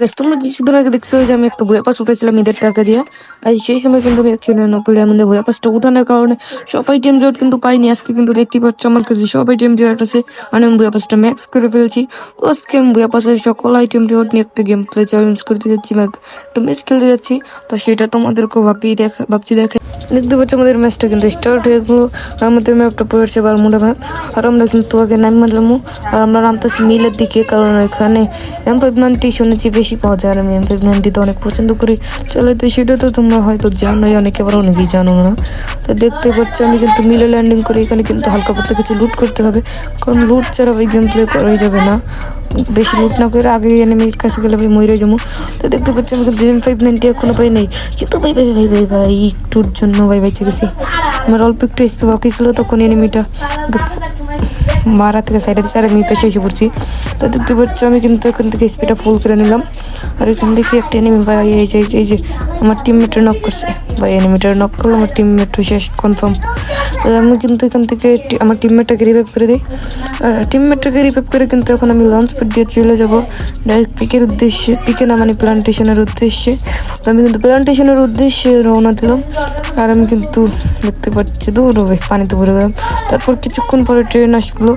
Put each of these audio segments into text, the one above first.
দেখছ যে আমি একটা বইয়া পাস উঠেছিলাম ঈদের টাকা দিয়ে সেই সময় কিন্তু আমি একশো নিরানব্বই আমাদের কারণে সবাই টিম জোট কিন্তু পাইনি আজকে কিন্তু দেখতে পাচ্ছ আমার কাছে সবাই আছে আমি বইয়া পাসটা ম্যাক্স করে ফেলছি আজকে আমি বইয়া পাসের সকল আইটেম নিয়ে একটা গেম প্লে চ্যালেঞ্জ করতে যাচ্ছি বা একটা ম্যাচ খেলতে যাচ্ছি তো সেটা তোমাদেরকেও ভাবি দেখা ভাবছি দেখে দেখতে পাচ্ছ আমাদের ম্যাচটা কিন্তু স্টার্ট হয়ে গেলো। আমাদের ম্যাপটা পড়েছে বারমুডা ম্যাপ আর আমরা কিন্তু আগে নাম মারলাম আর আমরা নামতেছি মিলের দিকে, কারণ এখানে এম ফাইভ শুনেছি বেশি পাওয়া যায় আর আমি এম ফাইভ নাইনটিতে অনেক পছন্দ করি। চলে তো সেটা তো তোমরা হয়তো জানোই, অনেকে আবার অনেকেই জানো না। তো দেখতে পাচ্ছ আমি কিন্তু মিলে ল্যান্ডিং করি এখানে কিন্তু হালকা পাতলা কিছু লুট করতে হবে। কারণ লুট ছাড়া ওই গেম প্লে করাই যাবে না। বেশি লুট না করে আগে এনিমির কাছে গেলে ভাই মরে যাব। তো দেখতে পাচ্ছি আমি কিন্তু ফাইভ নাইনটি এখনও পাই নাই। কিন্তু ভাই ভাই ভাই ভাই ভাই, একটুর জন্য ভাই বেঁচে গেছি আমার অল্প একটু এসপি বাকি ছিল, তখন এনিমিটা মারা থেকে সাইডে সাইড আমি পেছনে এসে পড়ছি। তো দেখতে পাচ্ছ, আমি কিন্তু এখান থেকে স্পিডটা ফুল করে নিলাম। আর এখান থেকে একটা এনিমি ভাই, এই যে, এই যে- আমার নক করছে। ভাই এনিমিটার নক করল, আমার টিমমেট শেষ কনফার্ম আমি কিন্তু এখান থেকে আমার টিমমেটটাকে রিভাইভ করে দিই। আর টিমমেটটাকে রিভাইভ করে কিন্তু এখন আমি লঞ্চ পেট দিয়ে চলে যাব। ডাইরেক্ট পিকের উদ্দেশ্যে পিকে না মানে প্লান্টেশনের উদ্দেশ্যে। তো আমি কিন্তু প্লান্টেশনের উদ্দেশ্যে রওনা দিলাম। আর আমি কিন্তু দেখতে পাচ্ছি দূর পানিতে ভরে গেলাম। তারপর কিছুক্ষণ পরে ট্রেন আসলো।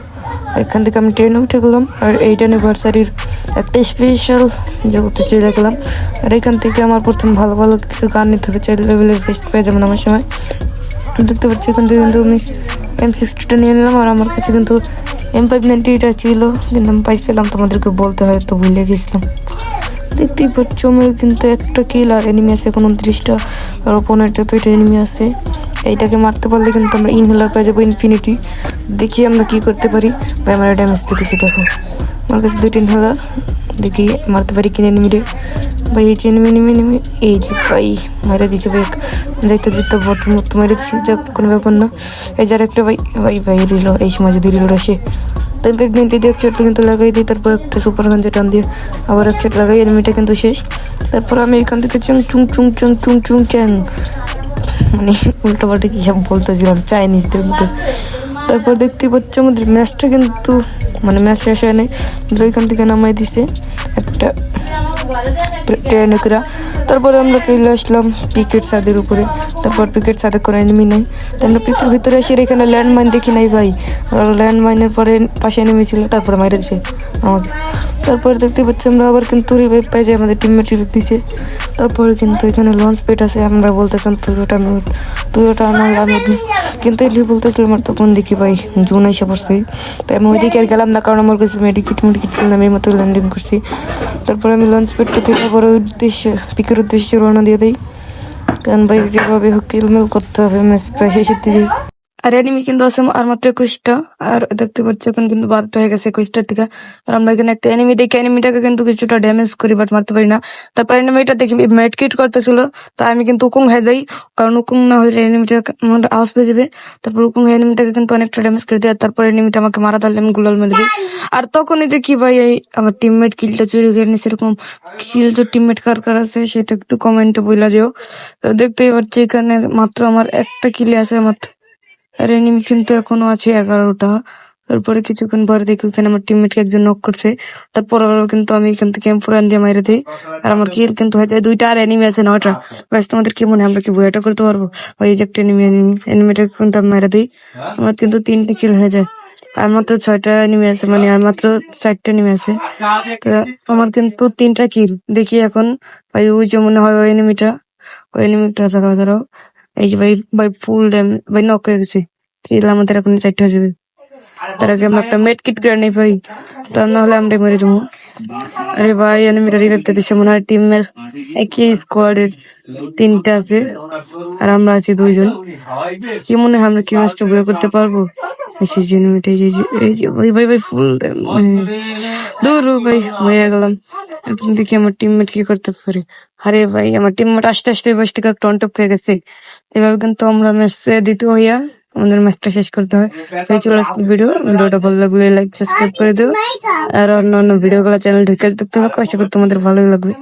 এখান থেকে আমি ট্রেনে উঠে গেলাম। আর এইট অ্যানিভার্সারির একটা স্পেশাল জগতে চলে গেলাম। আর এখান থেকে আমার প্রথম ভালো ভালো কিছু গান নিতে হবে। চাইল্ড লেভেলের ফেস্ট পেয়ে যাবেন আমার সময়। দেখতে পাচ্ছি এখান থেকে কিন্তু আমি এম সিক্সটিটা নিয়ে নিলাম আর আমার কাছে কিন্তু এম ফাইভ নাইনটিটা ছিল, কিন্তু আমি পাইছিলাম তোমাদেরকে বলতে হয় তো ভুলে গেছিলাম। দেখতেই পাচ্ছ আমার কিন্তু একটা কিল আর এনিমি আছে এখন উনত্রিশটা, আর পনেরোটা তো এটা এনিমি আছে। এইটাকে মারতে পারলে কিন্তু আমরা ইনহেলার পেয়ে যাব ইনফিনিটি দেখি আমরা কি করতে পারি। ভাই, আমার ড্যামেজ দিতেছি, দেখো। আমার কাছে দুইটা ইনহেলার দেখি মারতে পারি কিনে এনিমি রে। ভাই, এই যে এনিমি এনিমি এই যে ভাই মারা দিছে ভাই। যাইতে যেতে বট মতো মেরে দিছি যাক, কোনো ব্যাপার না। এই যার একটা ভাই ভাই ভাই রিল এই সময় যদি রিল আসে। তাই প্রেগনেন্টি দিয়ে এক চোটটা কিন্তু লাগাই দিই, তারপর একটা সুপার গান টান দিয়ে আবার এক চোট লাগাই এনিমিটা কিন্তু শেষ। তারপর আমি এখান থেকে চুং চুং চুং চুং চুং চুং, চ্যাং। মানে উল্টো পাল্টা কি সব বলতেছিলাম চাইনিজদের মতো। তারপর দেখতে পাচ্ছ আমাদের ম্যাচটা কিন্তু মানে ম্যাচ শেষ হয় নাই। ওইখান থেকে নামাই দিছে। একটা ট্রেনে করে। তারপরে আমরা চলে আসলাম পিকেট ছাদের উপরে। তারপর পিকেট ছাদে কোনো এনিমি নেই। তো আমরা পিকের ভিতরে এসে এখানে ল্যান্ডমাইন দেখি নাই ভাই। আর ল্যান্ডমাইনের পরে পাশে নেমেছিল ছিল, তারপরে মাইরেছে আমাকে। তারপর দেখতে পাচ্ছি আমরা আবার কিন্তু রিভাইভ পাই যে আমাদের টিম টিমমেট রিভাইভ দিছে তারপরে কিন্তু এখানে লঞ্চ পেট আছে, আমরা বলতেছিলাম তুই ওটা আমি- তুই ওটা আমি কিন্তু এলি বলতেছিলাম আমার তখন দেখি ভাই জুন এসে পড়ছে। তাই আমি ওইদিকে আর গেলাম না, কারণ আমার কাছে মেডিকিট মেডিকিট না, আমি মতো ল্যান্ডিং করছি। তারপরে আমি লঞ্চ পেটটা থেকে পরে উদ্দেশ্যে পিকের উদ্দেশ্যে রওনা দিয়ে দিই। কারণ ভাই, যেভাবে হোক কিলমেল করতে হবে ম্যাচ প্রায় শেষের দিকে আর এনিমি কিন্তু আছে আর মাত্র একুশটা আর দেখতে পাচ্ছি এখন কিন্তু বারোটা হয়ে গেছে একুশটার থেকে আর আমরা এখানে একটা এনিমি দেখি এনিমিটাকে কিন্তু কিছুটা ড্যামেজ করি বাট মারতে পারি না তারপর এনিমিটা দেখি মেড কিট করতেছিল তাই আমি কিন্তু উকুং হয়ে যাই কারণ উকুং না হলে এনিমিটা আওয়াজ পেয়ে যাবে তারপর উকুং এনিমিটাকে কিন্তু অনেকটা ড্যামেজ করে দেয় তারপর এনিমিটা আমাকে মারা তাহলে আমি গুলাল মেরে দিই আর তখনই দেখি ভাই এই আমার টিমমেট কিলটা চুরি করে নিছে এরকম কিল যে টিমমেট কার কার আছে সেটা একটু কমেন্টে বইলা যেও তো দেখতেই পাচ্ছি এখানে মাত্র আমার একটা কিলে আছে মাত্র আর এনিমি কিন্তু এখনও আছে এগারোটা। তারপরে কিছুক্ষণ পরে দেখি ওখানে আমার টিমমেটকে একজন নক করছে। তারপর কিন্তু আমি এখান থেকে এম্পুরান দিয়ে মাইরে দিই। আর আমার কিল কিন্তু হয়ে যায় দুইটা, আর এনিমি আছে নয়টা। ব্যাস তোমাদের কি মনে আমরা কি বইটা করতে পারব? ওই যে একটা এনিমি এনিমিটা কিন্তু আমি মাইরে দিই। আমার কিন্তু তিনটে কিল হয়ে যায়। আর মাত্র ছয়টা এনিমি আছে মানে আর মাত্র চারটা এনিমি আছে। আমার কিন্তু তিনটা কিল দেখি এখন, ভাই, ওই যে মনে হয় ওই এনিমিটা ওই এনিমিটা দাঁড়াও দাঁড়াও। এই যে ভাই ভাই ফুল ড্যাম ভাই নক হয়ে গেছে। কিল আমাদের এখন চারটে হয়ে যাবে তার আগে আমরা একটা মেড কিট করে নেই ভাই তা না হলে আমরা মেরে যাব আরে ভাই এনিমিটা রিভাইভ দিচ্ছে মনে হয় টিমের একই স্কোয়াডের তিনটা আছে আর আমরা আছি দুইজন কি মনে হয় আমরা কি ম্যাচটা বয়ে করতে পারব এই যে যে এনিমিটা এই যে এই যে- ভাই ভাই ভাই ফুল দূর ভাই মরে গেলাম এখন দেখি আমার টিমমেট কি করতে পারে আরে ভাই আমার টিমমেট আস্তে আস্তে বাস থেকে টন্টপ হয়ে গেছে এভাবে কিন্তু আমরা ম্যাচ দিতে হইয়া আমাদের ম্যাচটা শেষ করতে হয়। তাই চলে আসতে ভিডিও ভিডিওটা ভালো লাগলে লাইক সাবস্ক্রাইব করে দিও। আর অন্য অন্য ভিডিওগুলো চ্যানেল ঢুকে দেখতে হবে আশা করি তোমাদের ভালোই লাগবে।